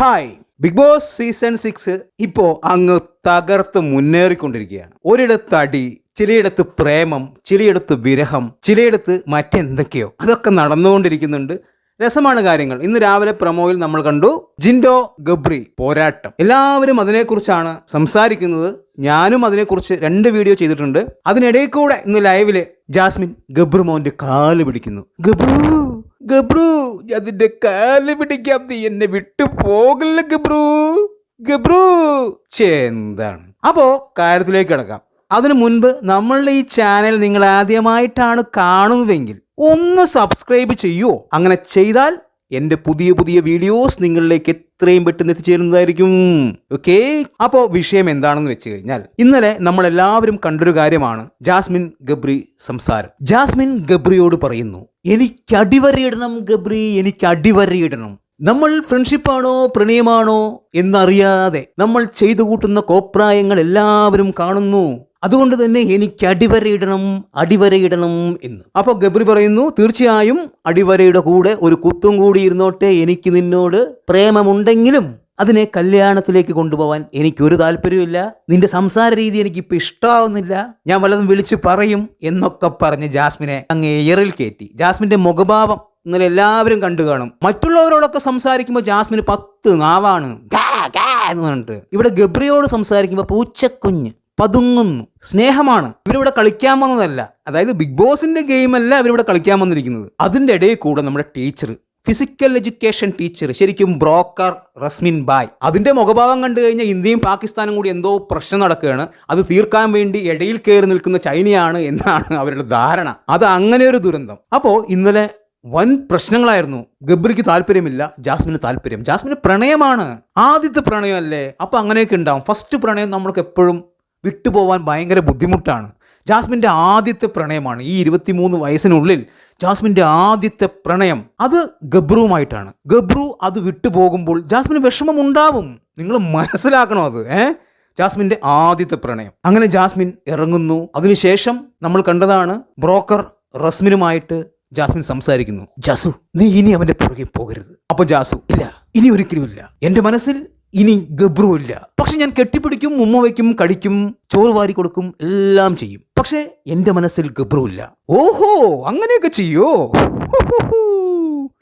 Hi Big Boss season six ഇപ്പോ അങ്ങ് തകർത്ത് മുന്നേറിക്കൊണ്ടിരിക്കുകയാണ്. ഒരിടത്ത് അടി ചിലയിടത്ത് പ്രേമം ചിലയിടത്ത് വിരഹം ചിലയിടത്ത് മറ്റെന്തൊക്കെയോ. അതൊക്കെ നടന്നുകൊണ്ടിരിക്കുന്നുണ്ട്. രസമാണ് കാര്യങ്ങൾ. ഇന്ന് രാവിലെ പ്രമോയിൽ നമ്മൾ കണ്ടു ജിൻഡോ ഗബ്രി പോരാട്ടം. എല്ലാവരും അതിനെക്കുറിച്ചാണ് സംസാരിക്കുന്നത്. ഞാനും അതിനെക്കുറിച്ച് രണ്ട് വീഡിയോ ചെയ്തിട്ടുണ്ട്. അതിനിടയിൽ കൂടെ ഇന്ന് ലൈവിൽ ജാസ്മിൻ ഗബ്രു മോന്റെ കാൽ പിടിക്കുന്നു. ഗബ്രു! ഗബ്രു അതിന്റെ കാൽ പിടിക്കാം. നീ എന്നെ വിട്ടു പോകില്ല ഗബ്രു? ഗബ്രു ചെന്താണ് അപ്പോ കാര്യത്തിലേക്ക് കിടക്കാം. അതിനു മുൻപ് നമ്മളുടെ ഈ ചാനൽ നിങ്ങൾ ആദ്യമായിട്ടാണ് കാണുന്നതെങ്കിൽ ഒന്ന് സബ്സ്ക്രൈബ് ചെയ്യുവോ? അങ്ങനെ ചെയ്താൽ എന്റെ പുതിയ പുതിയ വീഡിയോസ് നിങ്ങളിലേക്ക് എത്രയും പെട്ടെന്ന് എത്തിച്ചേരുന്നതായിരിക്കും. ഓക്കെ അപ്പോൾ വിഷയം എന്താണെന്ന് വെച്ച് കഴിഞ്ഞാൽ ഇന്നലെ നമ്മൾ എല്ലാവരും കണ്ടൊരു കാര്യമാണ്. ജാസ്മിൻ ഗബ്രി സംസാരം. ജാസ്മിൻ ഗബ്രിയോട് പറയുന്നു എനിക്ക് അടിവരയിടണം ഗബ്രി എനിക്ക് അടിവരയിടണം നമ്മൾ ഫ്രണ്ട്ഷിപ്പാണോ പ്രണയമാണോ എന്നറിയാതെ നമ്മൾ ചെയ്തു കൂട്ടുന്ന കോപ്രായങ്ങൾ എല്ലാവരും കാണുന്നു. അതുകൊണ്ട് തന്നെ എനിക്ക് അടിവരയിടണം അടിവരയിടണം എന്ന്. അപ്പോൾ ഗബ്രി പറയുന്നു തീർച്ചയായും അടിവരയുടെ കൂടെ ഒരു കുത്തും കൂടി ഇരുന്നോട്ടെ എനിക്ക് നിന്നോട് പ്രേമമുണ്ടെങ്കിലും അതിനെ കല്യാണത്തിലേക്ക് കൊണ്ടുപോകാൻ എനിക്കൊരു താല്പര്യമില്ല നിന്റെ സംസാര രീതി എനിക്കിപ്പോൾ ഇഷ്ടാവുന്നില്ല. ഞാൻ വല്ലതും വിളിച്ചു പറയും എന്നൊക്കെ പറഞ്ഞ് ജാസ്മിനെ അങ്ങ് എയറിൽ കയറ്റി ജാസ്മിന്റെ മുഖഭാവം ഇന്നലെ എല്ലാവരും കണ്ടു കാണും. മറ്റുള്ളവരോടൊക്കെ സംസാരിക്കുമ്പോൾ ജാസ്മിന് പത്ത് നാവാണ്. എന്ന് പറഞ്ഞിട്ട്. ഇവിടെ ഗബ്രിയോട് സംസാരിക്കുമ്പോൾ പൂച്ചക്കുഞ്ഞ്. പതുങ്ങുന്നു. സ്നേഹമാണ്. ഇവരിവിടെ കളിക്കാൻ വന്നതല്ല. അതായത് ബിഗ് ബോസിന്റെ ഗെയിമല്ല ഇവരിവിടെ കളിക്കാൻ വന്നിരിക്കുന്നത്. അതിന്റെ ഇടയിൽ കൂടെ നമ്മുടെ ടീച്ചർ ഫിസിക്കൽ എഡ്യൂക്കേഷൻ ടീച്ചർ ശരിക്കും ബ്രോക്കർ റസ്മിൻ ബായ്. അതിന്റെ മുഖഭാവം കണ്ടു കഴിഞ്ഞാൽ ഇന്ത്യയും പാകിസ്ഥാനും കൂടി എന്തോ പ്രശ്നം നടക്കുകയാണ്. അത് തീർക്കാൻ വേണ്ടി ഇടയിൽ കയറി നിൽക്കുന്ന ചൈനയാണ് എന്നാണ് അവരുടെ ധാരണ. അത് അങ്ങനെ ഒരു ദുരന്തം. അപ്പോൾ ഇന്നലെ വൻ പ്രശ്നങ്ങളായിരുന്നു. ഗബ്രിക്ക് താല്പര്യമില്ല ജാസ്മിന് താല്പര്യം. ജാസ്മിന് പ്രണയമാണ്. ആദ്യത്തെ പ്രണയമല്ലേ? അപ്പൊ അങ്ങനെയൊക്കെ ഉണ്ടാവും. ഫസ്റ്റ് പ്രണയം നമ്മൾക്ക് എപ്പോഴും വിട്ടുപോവാൻ ഭയങ്കര ബുദ്ധിമുട്ടാണ്. ജാസ്മിന്റെ ആദ്യത്തെ പ്രണയമാണ്. ഈ ഇരുപത്തിമൂന്ന് വയസ്സിനുള്ളിൽ ജാസ്മിന്റെ ആദ്യത്തെ പ്രണയം അത് ഗബ്രുവുമായിട്ടാണ്. ഗബ്രു അത് വിട്ടുപോകുമ്പോൾ ജാസ്മിന് വിഷമം ഉണ്ടാവും നിങ്ങൾ മനസ്സിലാക്കണം അത്? ഏ? ജാസ്മിന്റെ ആദ്യത്തെ പ്രണയം. അങ്ങനെ ജാസ്മിൻ ഇറങ്ങുന്നു. അതിനുശേഷം നമ്മൾ കണ്ടതാണ് ബ്രോക്കർ റസ്മിനുമായിട്ട് ജാസ്മിൻ സംസാരിക്കുന്നു. ജാസു നീ ഇനി അവന്റെ പുറകെ പോകരുത്. അപ്പൊ ജാസു ഇല്ല ഇനി ഒരിക്കലും ഇല്ല. എന്റെ മനസ്സിൽ ഇനി ഗബ്രുവില്ല. പക്ഷെ ഞാൻ കെട്ടിപ്പിടിക്കും ഉമ്മ വയ്ക്കും കടിക്കും ചോറ് വാരി കൊടുക്കും എല്ലാം ചെയ്യും. പക്ഷെ എന്റെ മനസ്സിൽ ഗബ്രുവില്ല. ഓഹോ അങ്ങനെയൊക്കെ ചെയ്യോ?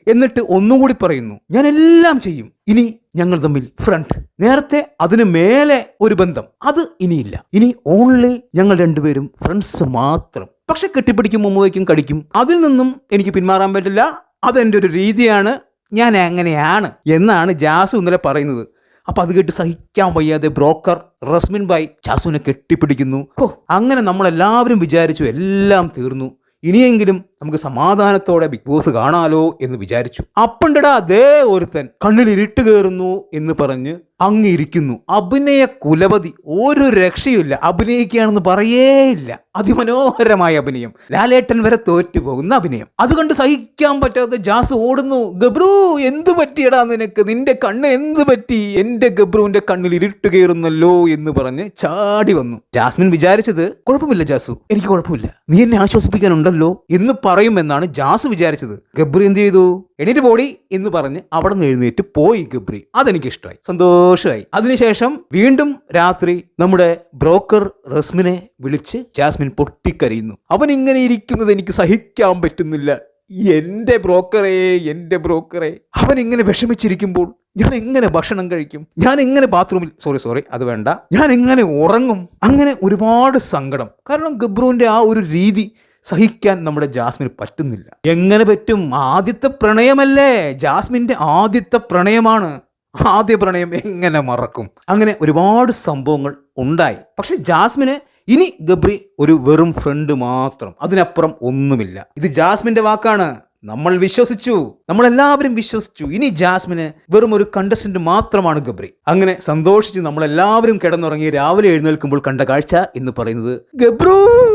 എന്നിട്ട് ഒന്നുകൂടി പറയുന്നു ഞാൻ എല്ലാം ചെയ്യും. ഇനി ഞങ്ങൾ തമ്മിൽ ഫ്രണ്ട് നേരത്തെ അതിന് മേലെ ഒരു ബന്ധം. അത് ഇനിയില്ല. ഇനി ഓൺലി ഞങ്ങൾ രണ്ടുപേരും ഫ്രണ്ട്സ് മാത്രം. പക്ഷെ കെട്ടിപ്പിടിക്കും ഉമ്മ വയ്ക്കും കടിക്കും. അതിൽ നിന്നും എനിക്ക് പിന്മാറാൻ പറ്റില്ല. അതെന്റെ ഒരു രീതിയാണ്. ഞാൻ അങ്ങനെയാണ് എന്നാണ് ജാസു ഇന്നലെ പറയുന്നത്. അപ്പൊ അത് കേട്ട് സഹിക്കാൻ വയ്യാതെ ബ്രോക്കർ റസ്മിൻ ബായ് ജാസുവിനെ കെട്ടിപ്പിടിക്കുന്നു. ഓ അങ്ങനെ നമ്മൾ എല്ലാവരും വിചാരിച്ചു എല്ലാം തീർന്നു. ഇനിയെങ്കിലും നമുക്ക് സമാധാനത്തോടെ ബിഗ് ബോസ് കാണാലോ എന്ന് വിചാരിച്ചു. അപ്പണ്ടടാ അതേ ഒരുത്തൻ കണ്ണിൽ ഇരുട്ട് കയറുന്നു എന്ന് പറഞ്ഞ് അങ്ങിരിക്കുന്നു അഭിനയ കുലപതി ഒരു രക്ഷയുമില്ല. അഭിനയിക്കുകയാണെന്ന് പറയേയില്ല. അതിമനോഹരമായ അഭിനയം. ലാലേട്ടൻ വരെ തോറ്റുപോകുന്ന അഭിനയം. അതുകൊണ്ട് സഹിക്കാൻ പറ്റാതെ ജാസ് ഓടുന്നു. ഗബ്രു എന്ത് പറ്റിയടാ നിനക്ക്? നിന്റെ കണ്ണിന് എന്ത് പറ്റി? എന്റെ ഗബ്രുവിന്റെ കണ്ണിൽ ഇരുട്ട് കയറുന്നല്ലോ എന്ന് പറഞ്ഞ് ചാടി വന്നു. ജാസ്മിൻ വിചാരിച്ചത് കുഴപ്പമില്ല ജാസു എനിക്ക് കുഴപ്പമില്ല. നീ എന്നെ ആശ്വസിപ്പിക്കാനുണ്ടല്ലോ എന്ന് പറയുമെന്നാണ് ജാസ് വിചാരിച്ചത്. ഗബ്രു എന്ത് ചെയ്തു? എണീറ്റ് പോടി എന്ന് പറഞ്ഞ് അവിടെ നിന്ന് എഴുന്നേറ്റ് പോയി ഗബ്രി. അതെനിക്ക് ഇഷ്ടമായി സന്തോഷമായി. അതിനുശേഷം വീണ്ടും രാത്രി നമ്മുടെ ബ്രോക്കർ റസ്മിനെ വിളിച്ച് ജാസ്മിൻ പൊട്ടിക്കരയുന്നു. അവൻ ഇങ്ങനെ ഇരിക്കുന്നത് എനിക്ക് സഹിക്കാൻ പറ്റുന്നില്ല. എന്റെ ബ്രോക്കറെ എന്റെ ബ്രോക്കറെ. അവൻ ഇങ്ങനെ വിഷമിച്ചിരിക്കുമ്പോൾ ഞാൻ എങ്ങനെ ഭക്ഷണം കഴിക്കും? ഞാൻ എങ്ങനെ ബാത്റൂമിൽ സോറി സോറി അത് വേണ്ട. ഞാൻ എങ്ങനെ ഉറങ്ങും? അങ്ങനെ ഒരുപാട് സങ്കടം. കാരണം ഗബ്രുവിന്റെ ആ ഒരു രീതി സഹിക്കാൻ നമ്മുടെ ജാസ്മിന് പറ്റുന്നില്ല. എങ്ങനെ പറ്റും? ആദ്യത്തെ പ്രണയമല്ലേ? ജാസ്മിന്റെ ആദ്യത്തെ പ്രണയമാണ്. ആദ്യ പ്രണയം എങ്ങനെ മറക്കും? അങ്ങനെ ഒരുപാട് സംഭവങ്ങൾ ഉണ്ടായി. പക്ഷെ ജാസ്മിന് ഇനി ഗബ്രി ഒരു വെറും ഫ്രണ്ട് മാത്രം. അതിനപ്പുറം ഒന്നുമില്ല. ഇത് ജാസ്മിന്റെ വാക്കാണ്. നമ്മൾ വിശ്വസിച്ചു. നമ്മൾ എല്ലാവരും വിശ്വസിച്ചു. ഇനി ജാസ്മിന് വെറും ഒരു കണ്ടസ്റ്റന്റ് മാത്രമാണ് ഗബ്രി. അങ്ങനെ സന്തോഷിച്ച് നമ്മൾ എല്ലാവരും കിടന്നുറങ്ങി രാവിലെ എഴുന്നേൽക്കുമ്പോൾ കണ്ട കാഴ്ച എന്ന് പറയുന്നത് ഗബ്രു!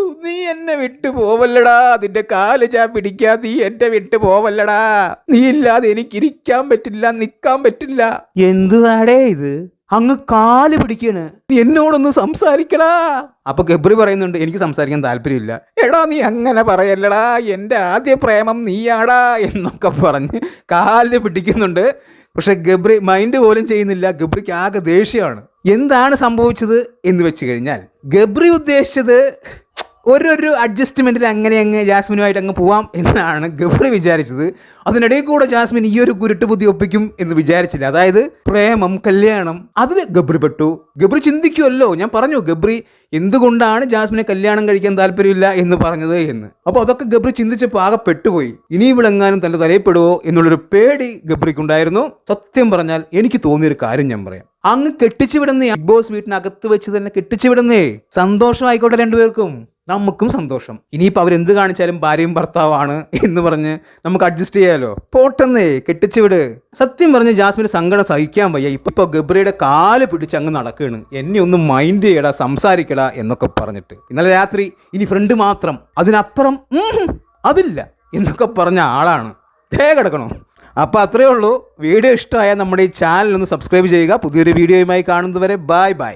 എന്നെ വിട്ടു പോവല്ലടാ. നിന്റെ കാൽ ഞാൻ പിടിക്കാ. നീ എന്നെ വിട്ടു പോവല്ലടാ. നീ ഇല്ലാതെ എനിക്ക് ഇരിക്കാൻ പറ്റില്ല നിൽക്കാൻ പറ്റില്ല. എന്തുവാടേ ഇത്? അങ്ങ് കാൽ പിടിക്കാണ്. നീ എന്നോടൊന്ന് സംസാരിക്കടാ. അപ്പൊ ഗബ്രി പറയുന്നുണ്ട് എനിക്ക് സംസാരിക്കാൻ താല്പര്യമില്ല. എടാ നീ അങ്ങനെ പറയല്ലടാ. എന്റെ ആദ്യ പ്രേമം നീയാടാ എന്നൊക്കെ പറഞ്ഞ് കാൽ പിടിക്കുന്നുണ്ട്. പക്ഷെ ഗബ്രി മൈൻഡ് പോലും ചെയ്യുന്നില്ല. ഗബ്രിക്ക് ആകെ ദേഷ്യമാണ്. എന്താണ് സംഭവിച്ചത് എന്ന് വെച്ച് കഴിഞ്ഞാൽ ഗബ്രി ഉദ്ദേശിച്ചത് ഓരോരു അഡ്ജസ്റ്റ്മെന്റിൽ അങ്ങനെ അങ്ങ് ജാസ്മിനുമായിട്ട് അങ്ങ് പോവാം എന്നാണ് ഗബ്രി വിചാരിച്ചത്. അതിനിടയിൽ കൂടെ ജാസ്മിൻ ഈ ഒരു കുരുട്ട് ബുദ്ധി ഒപ്പിക്കും എന്ന് വിചാരിച്ചില്ല. അതായത് പ്രേമം കല്യാണം അതിൽ ഗബ്രി പെട്ടു. ഗബ്രി ചിന്തിക്കുമല്ലോ ഞാൻ പറഞ്ഞു ഗബ്രി എന്തുകൊണ്ടാണ് ജാസ്മിനെ കല്യാണം കഴിക്കാൻ താല്പര്യമില്ല എന്ന് പറഞ്ഞത് എന്ന്. അപ്പോൾ അതൊക്കെ ഗബ്രി ചിന്തിച്ചപ്പോൾ ആകെ പെട്ടുപോയി. ഇനി വിളങ്ങാനും തന്റെ തലയിൽപ്പെടുവോ എന്നുള്ളൊരു പേടി ഗബ്രിക്കുണ്ടായിരുന്നു. സത്യം പറഞ്ഞാൽ എനിക്ക് തോന്നിയൊരു കാര്യം ഞാൻ പറയാം. അങ്ങ് കെട്ടിച്ചു വിടുന്നേ. ബിഗ് ബോസ് വീട്ടിനകത്ത് വെച്ച് തന്നെ കെട്ടിച്ചു വിടുന്നേ. സന്തോഷമായിക്കോട്ടെ രണ്ടുപേർക്കും. നമുക്കും സന്തോഷം. ഇനിയിപ്പോൾ അവരെന്ത് കാണിച്ചാലും ഭാര്യയും ഭർത്താവാണ് എന്ന് പറഞ്ഞ് നമുക്ക് അഡ്ജസ്റ്റ് ചെയ്യാലോ? പോട്ടെന്നേ കെട്ടിച്ചുവിട് സത്യം പറഞ്ഞ് ജാസ്മിന് സങ്കടം സഹിക്കാൻ വയ്യ. ഇപ്പൊ ഇപ്പോൾ ഗബ്രിയുടെ കാൽ പിടിച്ച് അങ്ങ് നടക്കുകയാണ് എന്നെ ഒന്ന് മൈൻഡ് ചെയ്യടാ സംസാരിക്കടാ എന്നൊക്കെ പറഞ്ഞിട്ട്. ഇന്നലെ രാത്രി ഇനി ഫ്രണ്ട് മാത്രം. അതിനപ്പുറം അതില്ല എന്നൊക്കെ പറഞ്ഞ ആളാണ്. ദേ കിടക്കണോ? അപ്പോൾ അത്രയേ ഉള്ളൂ. വീഡിയോ ഇഷ്ടമായ നമ്മുടെ ഈ ചാനൽ ഒന്ന് സബ്സ്ക്രൈബ് ചെയ്യുക. പുതിയൊരു വീഡിയോയുമായി കാണുന്നതുവരെ ബൈ ബൈ